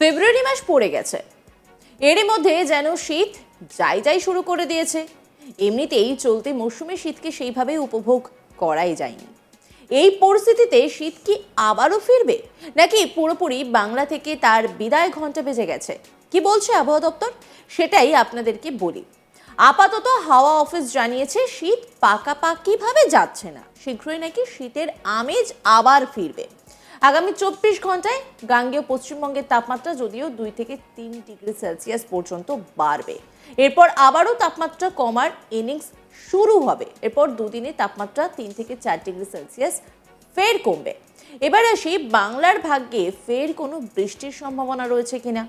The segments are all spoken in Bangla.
ফেব্রুয়ারি মাস পড়ে গেছে। এরই মধ্যে যেন শীত যাই যাই শুরু করে দিয়েছে। এমনিতেই চলতি মৌসুমে শীতকে সেইভাবে উপভোগ করাই যায়নি। এই পরিস্থিতিতে শীত কি আবারও ফিরবে? নাকি পুরোপুরি বাংলা থেকে তার বিদায় ঘণ্টা বেজে গেছে? কি বলছে আবহাওয়া দপ্তর? সেটাই আপনাদেরকে বলি। আপাতত হাওয়া অফিস জানিয়েছে শীত পাকাপাকিভাবে যাচ্ছে না, শীঘ্রই নাকি শীতের আমেজ আবার ফিরবে। আগামী চব্বিশ ঘন্টায় গাঙ্গেয় পশ্চিমবঙ্গের তাপমাত্রা যদিও দুই থেকে তিন ডিগ্রি সেলসিয়াস পর্যন্ত বাড়বে। এরপর আবারও তাপমাত্রা কমার ইনিংস শুরু হবে। এরপর দুদিনে তাপমাত্রা তিন থেকে চার ডিগ্রি সেলসিয়াস ফের কমবে। এবার আসি বাংলার ভাগ্যে ফের কোনো বৃষ্টির সম্ভাবনা রয়েছে কিনা?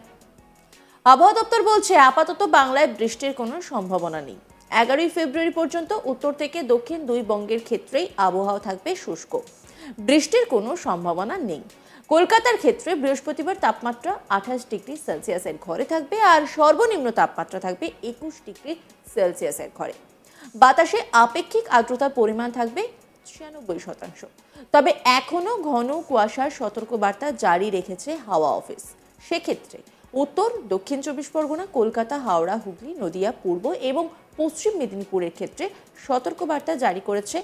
আবহাওয়া দপ্তর বলছে আপাতত বাংলায় বৃষ্টির কোনো সম্ভাবনা নেই। এগারোই ফেব্রুয়ারি পর্যন্ত উত্তর থেকে দক্ষিণ দুই বঙ্গের ক্ষেত্রেই আবহাওয়া থাকবে শুষ্ক। বৃষ্টির কোনো সম্ভাবনা নেই। কলকাতার ক্ষেত্রে বৃহস্পতিবার তাপমাত্রা আঠাশ ডিগ্রি সেলসিয়াসের ঘরে থাকবে আর সর্বনিম্ন তাপমাত্রা থাকবে একুশ ডিগ্রি সেলসিয়াসের ঘরে। বাতাসে আপেক্ষিক আর্দ্রতার পরিমাণ থাকবে ছিয়ানব্বই শতাংশ। তবে এখনও ঘন কুয়াশার সতর্কবার্তা জারি রেখেছে হাওয়া অফিস। সেক্ষেত্রে উত্তর, দক্ষিণ চব্বিশ পরগনা, কলকাতা, হাওড়া, হুগলি, নদিয়া, পূর্ব এবং পশ্চিম মেদিনীপুরের ক্ষেত্রে সতর্কবার্তা জারি করেছে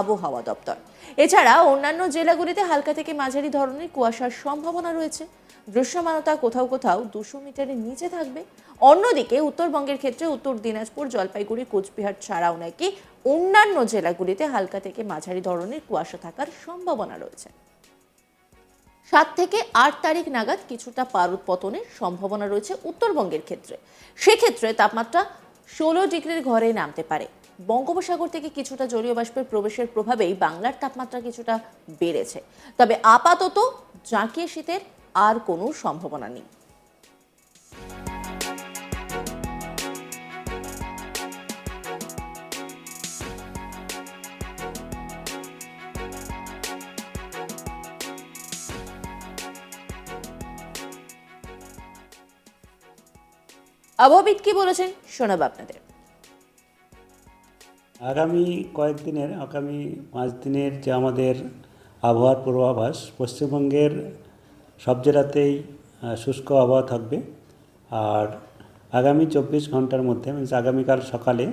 আবহাওয়া দপ্তর। এছাড়া অন্যান্য জেলাগুলিতে হালকা থেকে মাঝারি ধরনের কুয়াশার সম্ভাবনা রয়েছে। দৃশ্যমানতা কোথাও কোথাও দুশো মিটারের নিচে থাকবে। অন্যদিকে উত্তরবঙ্গের ক্ষেত্রে উত্তর দিনাজপুর, জলপাইগুড়ি, কোচবিহার ছাড়াও নাকি অন্যান্য জেলাগুলিতে হালকা থেকে মাঝারি ধরনের কুয়াশা থাকার সম্ভাবনা রয়েছে। সাত থেকে আট তারিখ নাগাদ কিছুটা পারদ পতনের সম্ভাবনা রয়েছে উত্তরবঙ্গের ক্ষেত্রে। সেক্ষেত্রে তাপমাত্রা ষোলো ডিগ্রির ঘরে নামতে পারে। বঙ্গোপসাগর থেকে কিছুটা জলীয় বাষ্পের প্রবেশের প্রভাবেই বাংলার তাপমাত্রা কিছুটা বেড়েছে। তবে আপাতত জাঁকিয়ে শীতের আর কোনো সম্ভাবনা নেই। আবহাওয়াবিদ কি বলেছেন শোনাব আপনাদের। আগামী কয়েকদিনের, আগামী পাঁচ দিনের যে আমাদের আবহাওয়ার পূর্বাভাস, পশ্চিমবঙ্গের সব জেলাতেই শুষ্ক আবহাওয়া থাকবে। আর আগামী চব্বিশ ঘণ্টার মধ্যে মিনস আগামীকাল সকালে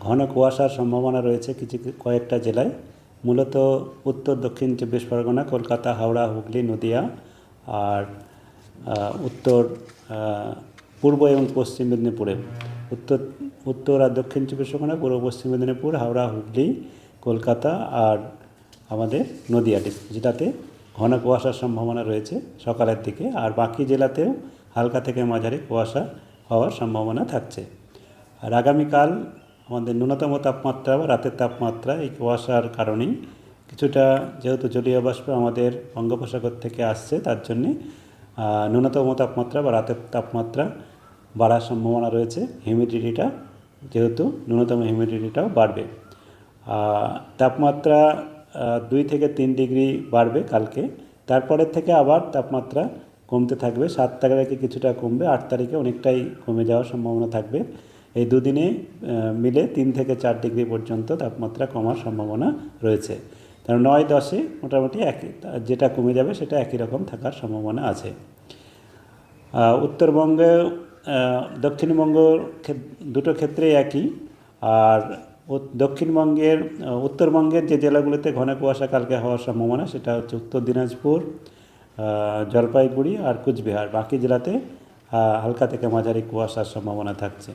ঘন কুয়াশার সম্ভাবনা রয়েছে কিছু কয়েকটা জেলায়। মূলত উত্তর, দক্ষিণ চব্বিশ পরগনা, কলকাতা, হাওড়া, হুগলি, নদিয়া আর উত্তর পূর্ব এবং পশ্চিম মেদিনীপুরে। উত্তর উত্তর আর দক্ষিণ চব্বিশ পরগনা, পূর্ব পশ্চিম মেদিনীপুর, হাওড়া, হুগলি, কলকাতা আর আমাদের নদিয়া ডিস- যেটাতে ঘন কুয়াশার সম্ভাবনা রয়েছে সকালের দিকে। আর বাকি জেলাতেও হালকা থেকে মাঝারি কুয়াশা হওয়ার সম্ভাবনা থাকছে। আর আগামীকাল আমাদের ন্যূনতম তাপমাত্রা বা রাতের তাপমাত্রা এই কুয়াশার কারণেই কিছুটা যেহেতু জলীয় বাষ্প আমাদের বঙ্গোপসাগর থেকে আসছে, তার জন্যে ন্যূনতম তাপমাত্রা বা রাতের তাপমাত্রা বাড়ার সম্ভাবনা রয়েছে। হিউমিডিটিটা যেহেতু ন্যূনতম হিউমিডিটিটাও বাড়বে। তাপমাত্রা দুই থেকে তিন ডিগ্রি বাড়বে কালকে। তারপরের থেকে আবার তাপমাত্রা কমতে থাকবে। সাত তারিখে কিছুটা কমবে, আট তারিখে অনেকটাই কমে যাওয়ার সম্ভাবনা থাকবে। এই দুদিনে মিলে তিন থেকে চার ডিগ্রি পর্যন্ত তাপমাত্রা কমার সম্ভাবনা রয়েছে। কারণ নয় দশে মোটামুটি একই যেটা কমে যাবে সেটা একই রকম থাকার সম্ভাবনা আছে। উত্তরবঙ্গে দক্ষিণবঙ্গ দুটো ক্ষেত্রেই একই। আর দক্ষিণবঙ্গের উত্তরবঙ্গের যে জেলাগুলোতে ঘন কুয়াশা, কালকে হওয়ার সম্ভাবনা, সেটা হচ্ছে উত্তর দিনাজপুর জলপাইগুড়ি আর কুচবিহার। বাকি জেলাতে হালকা থেকে মাঝারি কুয়াশার সম্ভাবনা থাকছে।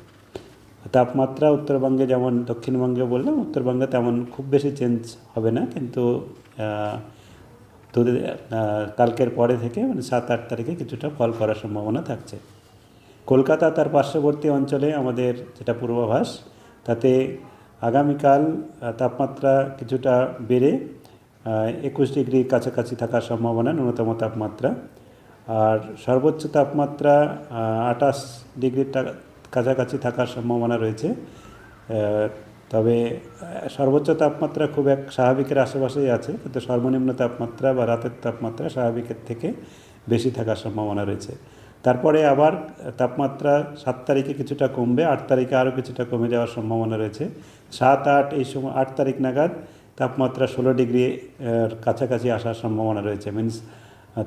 তাপমাত্রা উত্তরবঙ্গে যেমন দক্ষিণবঙ্গে বললাম, উত্তরবঙ্গে তেমন খুব বেশি চেঞ্জ হবে না। কিন্তু কালকের পরে থেকে মানে সাত আট তারিখে কিছুটা ফল করার সম্ভাবনা থাকছে। কলকাতা তার পার্শ্ববর্তী অঞ্চলে আমাদের যেটা পূর্বাভাস, তাতে আগামীকাল তাপমাত্রা কিছুটা বেড়ে একুশ ডিগ্রি কাছাকাছি থাকার সম্ভাবনা, ন্যূনতম তাপমাত্রা। আর সর্বোচ্চ তাপমাত্রা আঠাশ ডিগ্রির কাছাকাছি থাকার সম্ভাবনা রয়েছে। তবে সর্বোচ্চ তাপমাত্রা খুব এক স্বাভাবিকের আশেপাশেই আছে, কিন্তু সর্বনিম্ন তাপমাত্রা বা রাতের তাপমাত্রা স্বাভাবিকের থেকে বেশি থাকার সম্ভাবনা রয়েছে। তারপরে আবার তাপমাত্রা সাত তারিখে কিছুটা কমবে, আট তারিখে আরও কিছুটা কমে যাওয়ার সম্ভাবনা রয়েছে। সাত, আট, এই সময় আট তারিখ নাগাদ তাপমাত্রা ষোলো ডিগ্রি কাছাকাছি আসার সম্ভাবনা রয়েছে। মিনস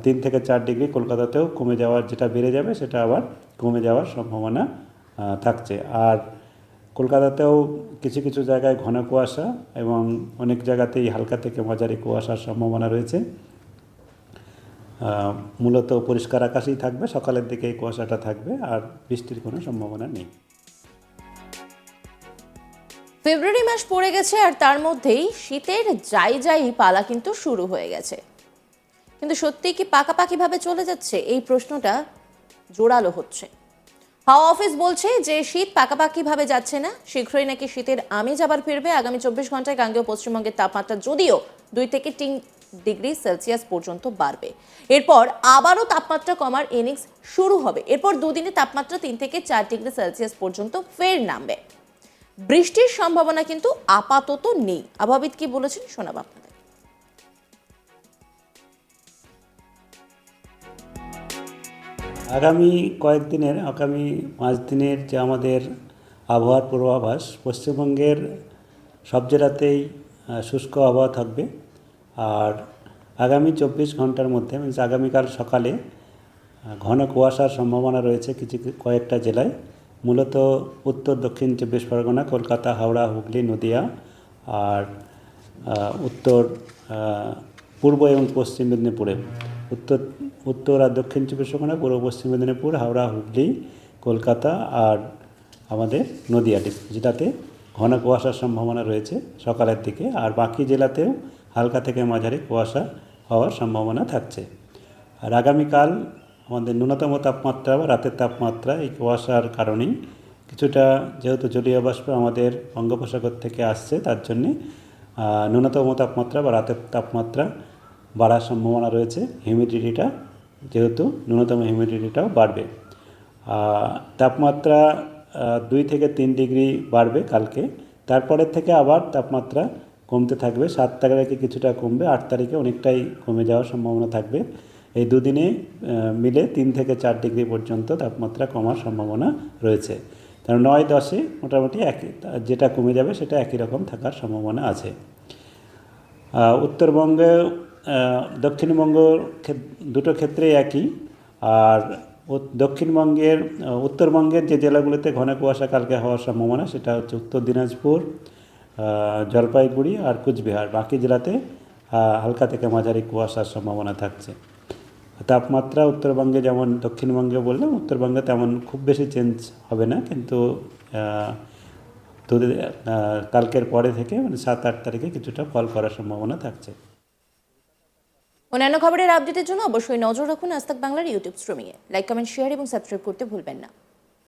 তিন থেকে চার ডিগ্রি কলকাতাতেও কমে যাওয়ার যেটা বেড়ে যাবে সেটা আবার কমে যাওয়ার সম্ভাবনা থাকছে। আর কলকাতাতেও কিছু কিছু জায়গায় ঘন কুয়াশা এবং অনেক জায়গাতেই হালকা থেকে মাঝারি কুয়াশার সম্ভাবনা রয়েছে। মূলত পরিষ্কার আকাশেই থাকবে, সকালের দিকে কুয়াশাটা থাকবে, আর বৃষ্টির কোনো সম্ভাবনা নেই। ফেব্রুয়ারি মাস পড়ে গেছে, আর তার মধ্যেই শীতের যাই যাই পালা কিন্তু শুরু হয়ে গেছে। কিন্তু সত্যি কি পাকাপাকিভাবে চলে যাচ্ছে? এই প্রশ্নটা জোরালো হচ্ছে। হাওয়া অফিস বলছে যে, শীত পাকাপাকিভাবে যাচ্ছে না, শীঘ্রই নাকি শীতের আমেজ আবার ফিরবে। আগামী চব্বিশ ঘন্টায় গাঙ্গেয় পশ্চিমবঙ্গের তাপমাত্রা যদিও দুই থেকে তিন ডিগ্রি সেলসিয়াস পর্যন্ত বাড়বে। এরপর আবারও তাপমাত্রা কমার ইনিংস শুরু হবে। এরপর দুদিনে তাপমাত্রা তিন থেকে চার ডিগ্রি সেলসিয়াস পর্যন্ত ফের নামবে। বৃষ্টির সম্ভাবনা কিন্তু আপাতত নেই। আবহাবিদ কি বলেছেন শোনাব আপনাদের। আগামী কয়েকদিনের, আগামী পাঁচ দিনের যে আমাদের আবহাওয়ার পূর্বাভাস, পশ্চিমবঙ্গের সব জেলাতেই শুষ্ক আবহাওয়া থাকবে। আর আগামী চব্বিশ ঘণ্টার মধ্যে মিনস আগামীকাল সকালে ঘন কুয়াশার সম্ভাবনা রয়েছে কিছু কয়েকটা জেলায়। মূলত উত্তর, দক্ষিণ চব্বিশ পরগনা, কলকাতা, হাওড়া, হুগলি, নদিয়া আর উত্তর পূর্ব এবং পশ্চিম মেদিনীপুরে। উত্তর উত্তর আর দক্ষিণ চব্বিশ পরগনা, পূর্ব, পশ্চিম মেদিনীপুর, হাওড়া, হুগলি, কলকাতা আর আমাদের নদিয়া ডিস্ট্রিক্ট, যেটাতে ঘন কুয়াশার সম্ভাবনা রয়েছে সকালের দিকে। আর বাকি জেলাতেও হালকা থেকে মাঝারি কুয়াশা হওয়ার সম্ভাবনা থাকছে। আর আগামীকাল আমাদের ন্যূনতম তাপমাত্রা বা রাতের তাপমাত্রা এই কুয়াশার কারণেই কিছুটা যেহেতু জলীয় বাষ্প আমাদের বঙ্গোপসাগর থেকে আসছে, তার জন্যে ন্যূনতম তাপমাত্রা বা রাতের তাপমাত্রা বাড়ার সম্ভাবনা রয়েছে। হিউমিডিটিটা যেহেতু ন্যূনতম হিউমিডিটিটাও বাড়বে। তাপমাত্রা দুই থেকে তিন ডিগ্রি বাড়বে কালকে। তারপরের থেকে আবার তাপমাত্রা কমতে থাকবে। সাত তারিখে কিছুটা কমবে, আট তারিখে অনেকটাই কমে যাওয়ার সম্ভাবনা থাকবে। এই দুদিনে মিলে তিন থেকে চার ডিগ্রি পর্যন্ত তাপমাত্রা কমার সম্ভাবনা রয়েছে। কারণ নয় দশে মোটামুটি একই যেটা কমে যাবে সেটা একই রকম থাকার সম্ভাবনা আছে। উত্তরবঙ্গে দক্ষিণবঙ্গ দুটো ক্ষেত্রেই একই। আর দক্ষিণবঙ্গের উত্তরবঙ্গের যে জেলাগুলিতে ঘন কুয়াশা কালকে হওয়ার সম্ভাবনা, সেটা হচ্ছে উত্তর দিনাজপুর জলপাইগুড়ি আর কুচবিহার। বাকি জেলাতে হালকা থেকে মাঝারি কুয়াশার সম্ভাবনা থাকছে। তাপমাত্রা উত্তরবঙ্গে যেমন দক্ষিণবঙ্গে বললাম, উত্তরবঙ্গে তেমন খুব বেশি চেঞ্জ হবে না, কিন্তু কালকের পরে থেকে মানে সাত, আট তারিখে কিছুটা ফল করার সম্ভাবনা থাকছে। অন্যান্য খবরের আপডেটের জন্য অবশ্যই নজর রাখুন আস্তাক বাংলার ইউটিউব স্ট্রিমিংয়ে লাইক কমেন্ট শেয়ার এবং সাবস্ক্রাইব করতে ভুলবেন না।